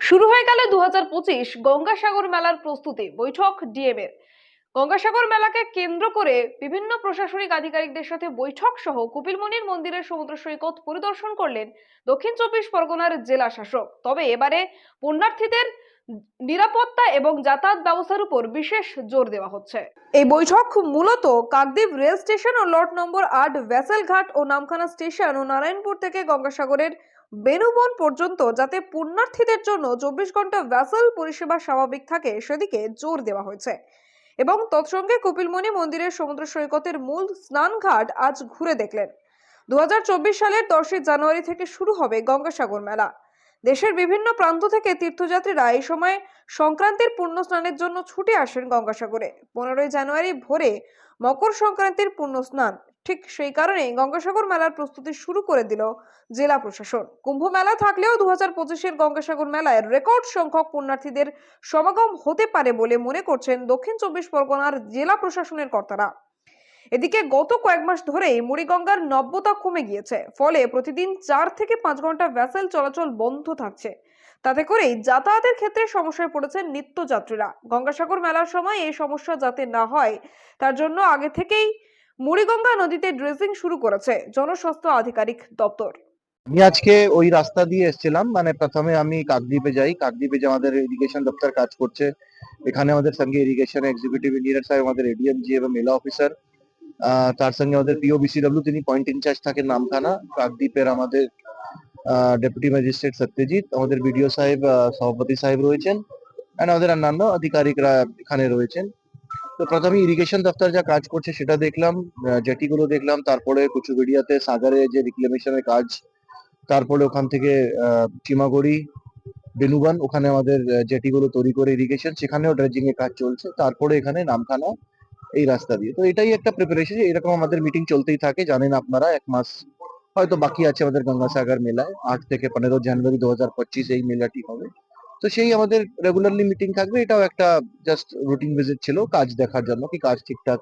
শুরু হয়ে গেল দু গঙ্গাসাগর মেলার প্রস্তুতি বৈঠক ডিএম এর গঙ্গাসাগর মেলাকে কেন্দ্র করে বিভিন্ন প্রশাসনিক আধিকারিকদের সাথে বৈঠক সহ কপিলমুনির মন্দিরের সমুদ্র সৈকত পরিদর্শন করলেন দক্ষিণ চব্বিশ পরগনার জেলা শাসক। তবে এবারে পুণ্যার্থীদের নিরাপত্তা এবং যাতায়াত ব্যবস্থার উপর বিশেষ জোর দেওয়া হচ্ছে। এই বৈঠক মূলত কাকদ্বীপ রেল স্টেশন ও লট নম্বর আট ভ্যাসেল ঘাট ও নামখানা স্টেশন ও নারায়ণপুর থেকে গঙ্গাসাগরের বেনুবন পর্যন্ত যাতে পুণ্যার্থীদের জন্য চব্বিশ ঘণ্টা ভ্যাসেল পরিষেবা স্বাভাবিক থাকে, সেদিকে জোর দেওয়া হয়েছে। এবং তৎসঙ্গে কপিলমণি মন্দিরের সমুদ্র সৈকতের মূল স্নানঘাট আজ ঘুরে দেখলেন। দু হাজার চব্বিশ সালের দশই জানুয়ারি থেকে শুরু হবে গঙ্গাসাগর মেলা। দেশের বিভিন্ন প্রান্ত থেকে তীর্থযাত্রীরা এই সময় সংক্রান্তির পূর্ণ স্নানের জন্য ছুটে আসেন গঙ্গাসাগরে। পনেরোই জানুয়ারি ভোরে মকর সংক্রান্তির পূর্ণ স্নান ঠিক সেই কারণে গঙ্গাসাগর মেলার প্রস্তুতি শুরু করে দিল জেলা প্রশাসন। কুম্ভ মেলা থাকলেও দু হাজার পঁচিশের গঙ্গাসাগর মেলায় রেকর্ড সংখ্যক পুণ্যার্থীদের সমাগম হতে পারে বলে মনে করছেন দক্ষিণ চব্বিশ পরগনার জেলা প্রশাসনের কর্তারা। এদিকে গত কয়েক মাস ধরেই মুড়িগঙ্গার নব্যতা কমে গিয়েছে, ফলে প্রতিদিন চার থেকে পাঁচ ঘণ্টা ভ্যাসেল চলাচল বন্ধ থাকছে। তাতে করেই যাতায়াতের ক্ষেত্রে সমস্যায় পড়েছেন নিত্যযাত্রীরা। গঙ্গাসাগর মেলার সময় এই সমস্যা যাতে না হয়, তার জন্য আগে থেকেই মুড়িগঙ্গা নদীতে ড্রেসিং শুরু করেছে জনস্বাস্থ্য আধিকারিক দপ্তর। আমি আজকে ওই রাস্তা দিয়ে এসেছিলাম মানে প্রথমে আমি কাকদ্বীপে যাই। কাকদ্বীপে যে আমাদের ইরিগেশন দপ্তর কাজ করছে, এখানে আমাদের সঙ্গে ইরিগেশন এক্সিকিউটিভ ইঞ্জিনিয়ার সাহেব, আমাদের এডিএম জি এবং মেলা অফিসার তার সঙ্গে আমাদের পিওবিসিডব্লিউ তিনি পয়েন্ট ইনচার্জ থাকেন নামখানা, কাকদ্বীপের আমাদের ডেপুটি ম্যাজিস্ট্রেট সত্যজিৎ, আমাদের বিডিও সাহেব সভাপতি সাহেব রয়েছেন আমাদের অন্যান্য আধিকারিকরা এখানে রয়েছেন। তো প্রথমে ইরিগেশন দপ্তর যা কাজ করছে সেটা দেখলাম জেটিগুলো দেখলাম, তারপরে কুচুবেড়িয়াতে সাগরে যে রিক্লেমেশনের কাজ, তারপরে ওখান থেকে চিমাগড়ি, বেনুবান, ওখানে আমাদের জেটিগুলো তৈরি করে ইরিগেশন সেখানেও ড্রেজিং এর কাজ চলছে, তারপরে এখানে নামখানা এই রাস্তা দিয়ে। তো এটাই একটা প্রিপারেশন এরকম আমাদের মিটিং চলতেই থাকে, জানেন আপনারা, এক মাস হয়তো বাকি আছে আমাদের গঙ্গাসাগর মেলায়, আট থেকে পনেরো জানুয়ারি দু হাজার পঁচিশ এই মেলাটি হবে। তো সেই আমাদের রেগুলারলি মিটিং থাকবে। এটাও একটা জাস্ট রুটিন ভিজিট ছিল কাজ দেখার জন্য কি কাজ ঠিকঠাক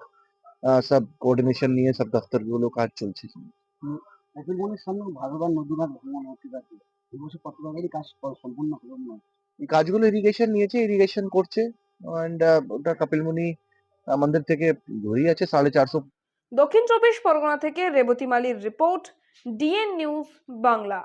আহ, সব কোঅর্ডিনেশন নিয়ে সব দপ্তরগুলো কাজ চলছে। কপিলবনের সামনে ভাগবান নদীভাগ ভ্রমণ হতে থাকে এবছর কত জায়গায় কাজ সম্পূর্ণ হলো না? এই কাজগুলো ইরিগেশন নিয়েছে ইরিগেশন করছে। অ্যান্ড ওটা কাপিলমুনি আমাদের থেকে দূরেই আছে সাড়ে চারশো। দক্ষিণ চব্বিশ পরগনা থেকে রেবতী মালির রিপোর্ট ডিএন নিউজ বাংলা।